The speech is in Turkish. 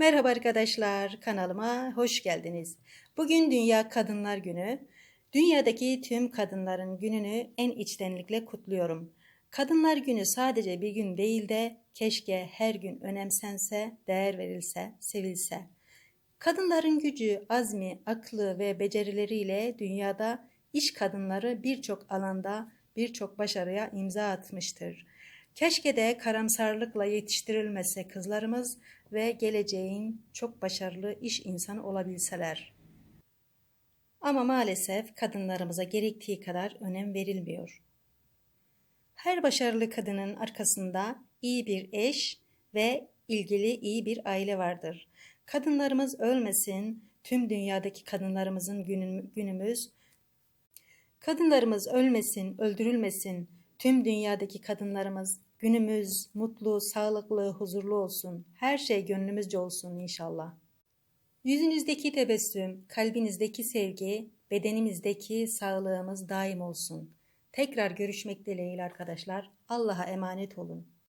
Merhaba arkadaşlar, kanalıma hoş geldiniz. Bugün Dünya Kadınlar Günü. Dünyadaki tüm kadınların gününü en içtenlikle kutluyorum. Kadınlar Günü sadece bir gün değil de keşke her gün önemsense, değer verilse, sevilse. Kadınların gücü, azmi, aklı ve becerileriyle dünyada iş kadınları birçok alanda birçok başarıya imza atmıştır. Keşke de karamsarlıkla yetiştirilmese kızlarımız ve geleceğin çok başarılı iş insanı olabilseler. Ama maalesef kadınlarımıza gerektiği kadar önem verilmiyor. Her başarılı kadının arkasında iyi bir eş ve ilgili iyi bir aile vardır. Kadınlarımız ölmesin, tüm dünyadaki kadınlarımızın günüm, günümüz Kadınlarımız ölmesin, öldürülmesin. Tüm dünyadaki kadınlarımız günümüz mutlu, sağlıklı, huzurlu olsun. Her şey gönlümüzce olsun inşallah. Yüzünüzdeki tebessüm, kalbinizdeki sevgi, bedenimizdeki sağlığımız daim olsun. Tekrar görüşmek dileğiyle arkadaşlar. Allah'a emanet olun.